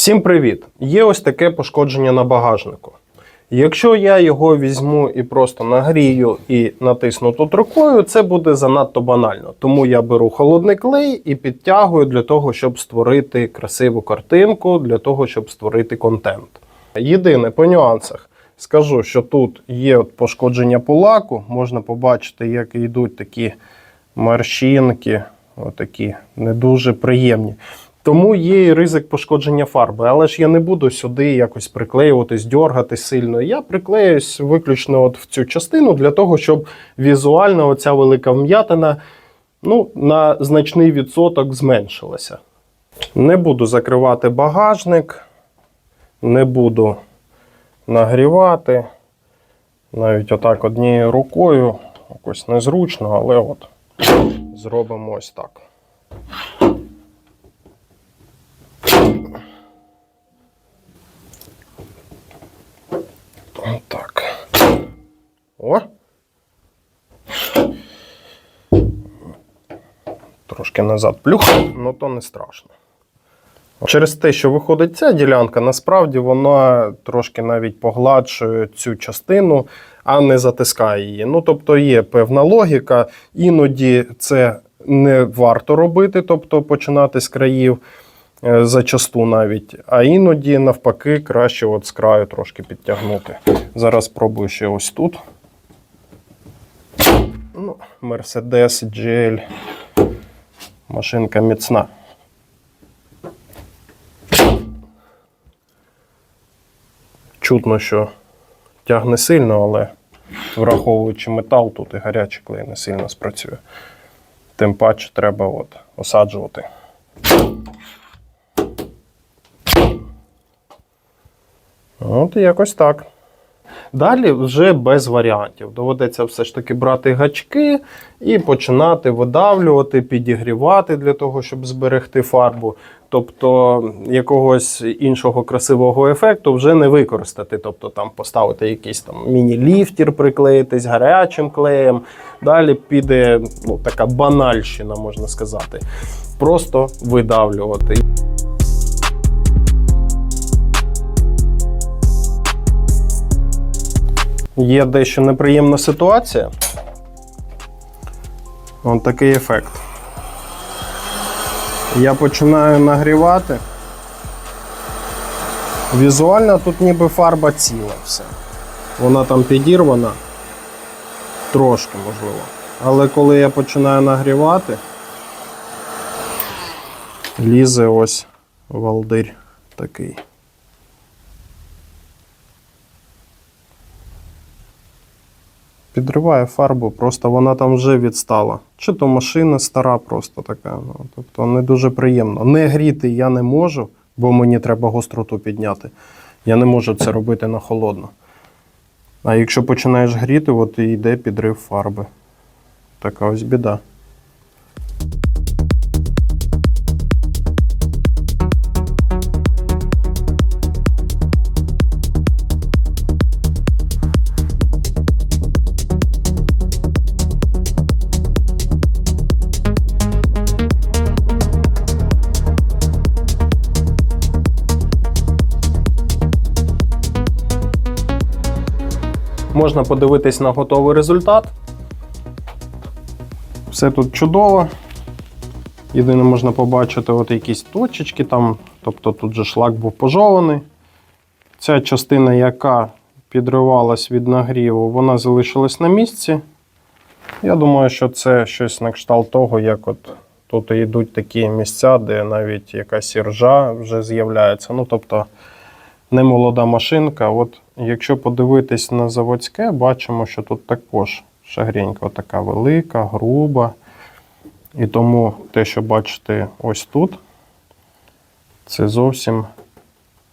Всім привіт! Є ось таке пошкодження на багажнику. Якщо я його візьму і просто нагрію і натисну тут рукою, це буде занадто банально. Тому я беру холодний клей і підтягую для того, щоб створити красиву картинку, для того, щоб створити контент. Єдине по нюансах. Скажу, що тут є от пошкодження по лаку, можна побачити, як йдуть такі морщинки, отакі не дуже приємні. Тому є і ризик пошкодження фарби, але ж я не буду сюди якось приклеюватись, дьоргати сильно. Я приклеюсь виключно от в цю частину для того, щоб візуально оця велика вм'ятина ну, на значний відсоток зменшилася. Не буду закривати багажник, не буду нагрівати. Навіть отак однією рукою, якось незручно, але от зробимо ось так. Так. О! Трошки назад плюх, ну то не страшно. Через те, що виходить ця ділянка, насправді вона трошки навіть погладшує цю частину, а не затискає її. Ну, тобто є певна логіка, іноді це не варто робити, тобто починати з країв е, зачасту навіть, а іноді навпаки краще от з краю трошки підтягнути. Зараз спробую ще ось тут. Ну, Mercedes GL. Машинка міцна. Чутно, що тягне сильно, але враховуючи метал, тут і гарячий клей не сильно спрацює. Тим паче треба от осаджувати. От якось так. Далі вже без варіантів. Доведеться все ж таки брати гачки і починати видавлювати, підігрівати для того, щоб зберегти фарбу. Тобто якогось іншого красивого ефекту вже не використати. Тобто там поставити якийсь там міні-ліфтір, приклеїтись гарячим клеєм. Далі піде ну, така банальщина, можна сказати. Просто видавлювати. Є дещо неприємна ситуація. Ось такий ефект. Я починаю нагрівати. Візуально тут ніби фарба ціла все. Вона там підірвана. Трошки можливо. Але коли я починаю нагрівати, лізе ось валдир такий. Підриває фарбу, просто вона там вже відстала. Чи то машина стара, просто така. Ну, тобто не дуже приємно. Не гріти я не можу, бо мені треба гостроту підняти. Я не можу це робити на холодно. А якщо починаєш гріти, от і йде підрив фарби. Така ось біда. Можна подивитись на готовий результат. Все тут чудово. Єдине, можна побачити от якісь точечки там, тобто тут же шлак був пожований. Ця частина, яка підривалась від нагріву, вона залишилась на місці. Я думаю, що це щось на кшталт того, як от тут йдуть такі місця, де навіть якась іржа вже з'являється. Ну, тобто, не молода машинка. От якщо подивитись на заводське, бачимо, що тут також шагренька така велика, груба. І тому те, що бачите ось тут, це зовсім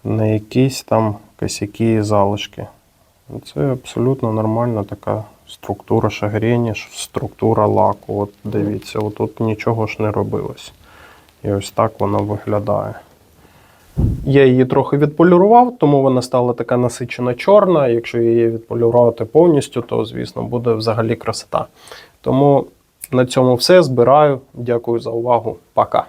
не якісь там косяки і залишки. Це абсолютно нормальна така структура шагрені, структура лаку. От дивіться, отут нічого ж не робилось. І ось так воно виглядає. Я її трохи відполірував, тому вона стала така насичена чорна. Якщо її відполірувати повністю, то, звісно, буде взагалі красота. Тому на цьому все. Збираю. Дякую за увагу. Пока.